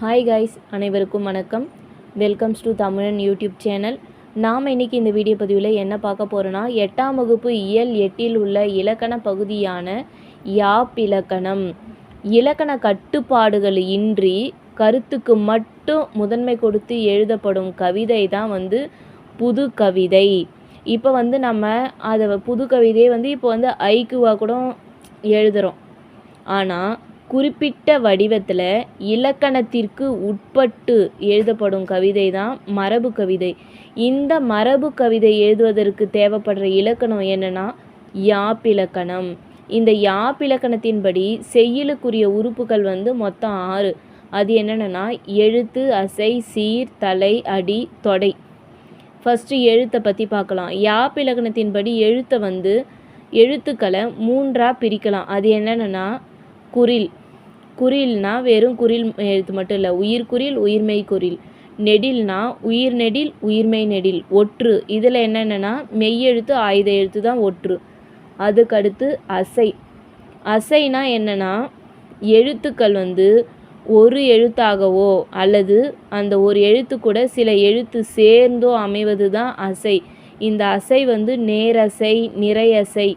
Hi guys அனைவருக்கும் வணக்கம். Welcomes to Tamizhan YouTube channel நாம் இன்றைக்கி இந்த வீடியோ பதிவில் என்ன பார்க்க போகிறோன்னா எட்டாம் வகுப்பு இயல் எட்டில் உள்ள இலக்கண பகுதியான யாப்பிலக்கணம் இலக்கண கட்டுப்பாடுகள் இன்றி கருத்துக்கு மட்டும் முதன்மை கொடுத்து எழுதப்படும் கவிதை தான் வந்து புது கவிதை. இப்போ வந்து நம்ம அதை புது கவிதையை வந்து இப்போ வந்து ஐக்குவா கூட எழுதுகிறோம் ஆனால் குறிப்பிட்ட வடிவத்தில் இலக்கணத்திற்கு உட்பட்டு எழுதப்படும் கவிதை தான் மரபு கவிதை. இந்த மரபு கவிதை எழுதுவதற்கு தேவைப்படுற இலக்கணம் என்னென்னா யாப்பிலக்கணம். இந்த யாப்பிலக்கணத்தின்படி செய்யுளுக்குரிய உறுப்புகள் வந்து மொத்தம் ஆறு. அது என்னென்னா எழுத்து அசை சீர் தலை அடி தொடை. ஃபஸ்ட்டு எழுத்தை பற்றி பார்க்கலாம். யாப்பிலக்கணத்தின்படி எழுத்தை வந்து எழுத்துக்களை மூன்றாக பிரிக்கலாம். அது என்னென்னா குறில் குரில்னா வெறும் குறில் எழுத்து மட்டும் இல்லை. உயிர்குறில் உயிர்மெய் குறில் நெடில்னா உயிர் நெடில் உயிர்மெய் நெடில். ஒற்று. இதில் என்னென்னா மெய்யெழுத்து ஆயுத எழுத்து தான் ஒற்று. அதுக்கடுத்து அசை. அசைனா என்னென்னா எழுத்துக்கள் வந்து ஒரு எழுத்தாகவோ அல்லது அந்த ஒரு எழுத்து கூட சில எழுத்து சேர்ந்தோ அமைவது தான் அசை. இந்த அசை வந்து நேரசை நிறையசை.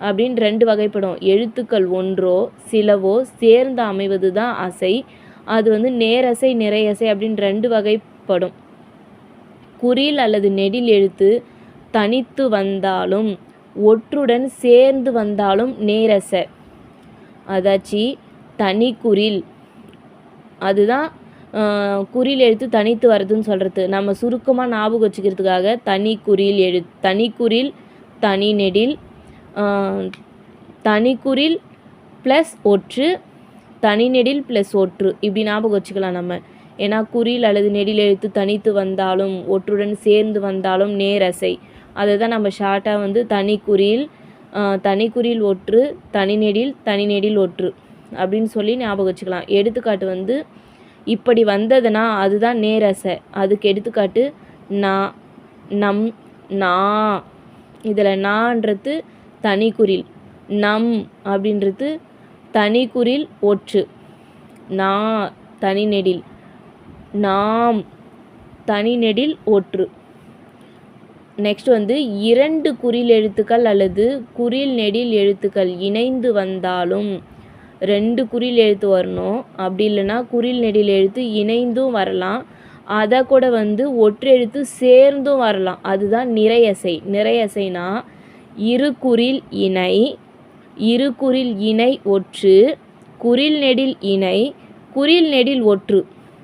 அப்படின்னு ரெண்டு வகைப்படும். எழுத்துக்கள் ஒன்றோ சிலவோ சேர்ந்து அமைவது தான் அசை. அது வந்து நேரசை நிறையசை அப்படின்னு ரெண்டு வகைப்படும். குறில் அல்லது நெடில் எழுத்து தனித்து வந்தாலும் ஒற்றுடன் சேர்ந்து வந்தாலும் நேரசை. அதாச்சு தனி குறில். அதுதான் குறில் எழுத்து தனித்து வர்றதுன்னு சொல்கிறது நம்ம சுருக்கமாக ஞாபகம் வச்சுக்கிறதுக்காக தனி குறில் எழு தனி குறில் தனி நெடில் தனிக்குறில் ப்ளஸ் ஒற்று தனி நெடில் ப்ளஸ் ஒற்று. இப்படி ஞாபகம் வச்சுக்கலாம் நம்ம. ஏன்னா குறில் அல்லது நெடில் எழுத்து தனித்து வந்தாலும் ஒற்றுடன் சேர்ந்து வந்தாலும் நேரசை. அதை தான் நம்ம ஷார்ட்டாக வந்து தனிக்குறில் தனிக்குறில் ஒற்று தனி நெடில் தனி நெடில் ஒற்று அப்படின்னு சொல்லி ஞாபகம் வச்சுக்கலாம். எடுத்துக்காட்டு வந்து இப்படி வந்ததுன்னா அதுதான் நேரசை. அதுக்கு எடுத்துக்காட்டு நான் நம் நான் இதில் நான்றது தனிக்குறில் நம் அப்படின்றது தனிக்குறில் ஒற்று. நா தனி நெடில் நாம் தனி நெடில் ஒற்று. நெக்ஸ்ட் வந்து இரண்டு குறில் எழுத்துக்கள் அல்லது குறில் நெடில் எழுத்துக்கள் இணைந்து வந்தாலும் ரெண்டு குறில் எழுத்து வரணும். அப்படி இல்லைன்னா குறில் நெடில் எழுத்து இணைந்தும் வரலாம். அதை கூட வந்து ஒற்று எழுத்து சேர்ந்தும் வரலாம். அதுதான் நிறையசை. நிறையசைனா இரு குறில் இணை இரு குறில் இணை ஒற்று குறில் நெடில் இணை குறில் நெடில் ஒற்று.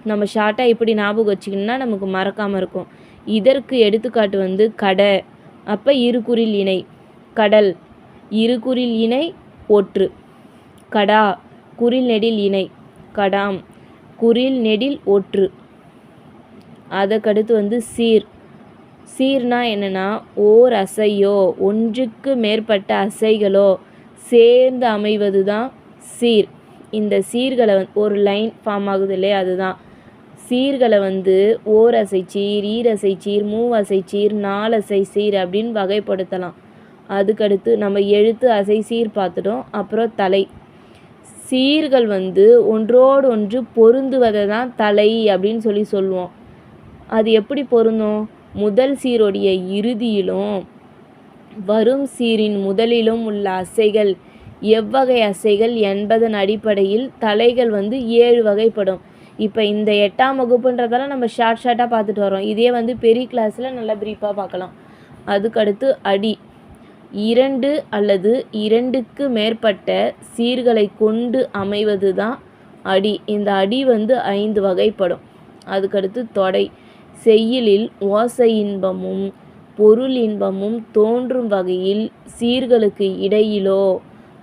நம்ம ஷார்ட்டாக இப்படி ஞாபகம் வச்சிக்கணும்னா நமக்கு மறக்காமல் இருக்கும். இதற்கு எடுத்துக்காட்டு வந்து கடை அப்போ இரு குறில் இணை கடல் இரு குறில் இணை ஒற்று. கடா குறில் நெடில் இணை கடாம் குறில் நெடில் ஒற்று. அதற்கடுத்து வந்து சீர் சீர்னா என்னென்னா ஓர் அசையோ ஒன்றுக்கு மேற்பட்ட அசைகளோ சேர்ந்து அமைவது தான் சீர். இந்த சீர்களை வந் ஒரு லைன் ஃபார்ம் ஆகுது இல்லையா? அதுதான். சீர்களை வந்து ஓர் அசை சீர் ஈரசை சீர் மூவசை சீர் நாலசை சீர் அப்படின்னு வகைப்படுத்தலாம். அதுக்கடுத்து நம்ம எழுத்து அசை சீர் பார்த்துட்டோம். அப்புறம் தலை. சீர்கள் வந்து ஒன்றோடு ஒன்று பொருந்துவதை தான் தலை அப்படின்னு சொல்லி சொல்லுவோம். அது எப்படி பொருந்தும்? முதல் சீருடைய இறுதியிலும் வரும் சீரின் முதலிலும் உள்ள அசைகள் எவ்வகை அசைகள் என்பதன் அடிப்படையில் தலைகள் வந்து ஏழு வகைப்படும். இப்போ இந்த எட்டாம் வகுப்புன்றதால நம்ம ஷார்ட் ஷார்ட்டாக பார்த்துட்டு வரோம் இதே வந்து பெரிய கிளாஸில் நல்லா ப்ரீஃபாக பார்க்கலாம். அதுக்கடுத்து அடி. இரண்டு அல்லது இரண்டுக்கு மேற்பட்ட சீர்களை கொண்டு அமைவது தான் அடி. இந்த அடி வந்து ஐந்து வகைப்படும். அதுக்கடுத்து தொடை. செய்யுளில் ஓசை இன்பமும் பொருள் இன்பமும் தோன்றும் வகையில் சீர்களுக்கு இடையிலோ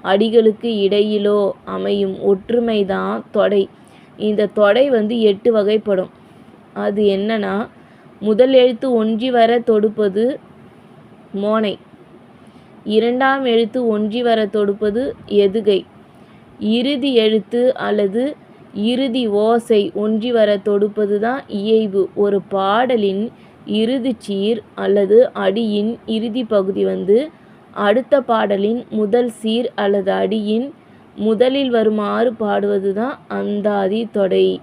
அடிகளுக்கு இடையிலோ அமையும் ஒற்றுமை தான் தொடை. இந்த தொடை வந்து எட்டு வகைப்படும். அது என்னன்னா முதல் எழுத்து ஒன்றி வர தொடுப்பது மோனை. இரண்டாம் எழுத்து ஒன்றி வர தொடுப்பது எதுகை. இறுதி எழுத்து அல்லது இறுதி ஓசை ஒன்றி வர தொடுப்பது தான் இயைபு. ஒரு பாடலின் இறுதிச்சீர் அல்லது அடியின் இறுதி பகுதி வந்து அடுத்த பாடலின் முதல் சீர் அல்லது அடியின் முதலில் வருமாறு பாடுவது தான் அந்தாதி தொடை.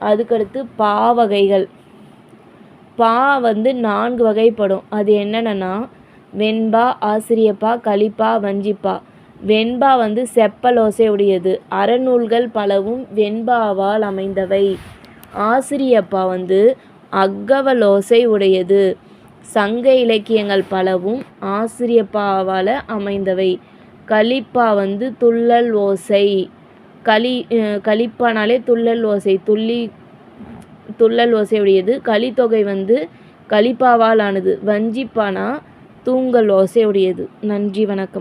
அதுக்கடுத்து பா வகைகள். பா வந்து நான்கு வகைப்படும். அது என்னென்னா வெண்பா ஆசிரியப்பா கலிப்பா வஞ்சிப்பா. வெண்பா வந்து செப்பலோசை உடையது அறநூல்கள் பலவும் வெண்பாவால் அமைந்தவை. ஆசிரியப்பா வந்து அக்கவலோசை உடையது சங்க இலக்கியங்கள் பலவும் ஆசிரியப்பாவால் அமைந்தவை. கலிப்பா வந்து துள்ளல் ஓசை. களி கலிப்பானாலே துள்ளல் ஓசை. துள்ளி துள்ளல் ஓசை உடையது கலித்தொகை வந்து கலிப்பாவால் ஆனது வஞ்சிப்பானா தூங்கல் ஓசை உடையது நன்றி வணக்கம்.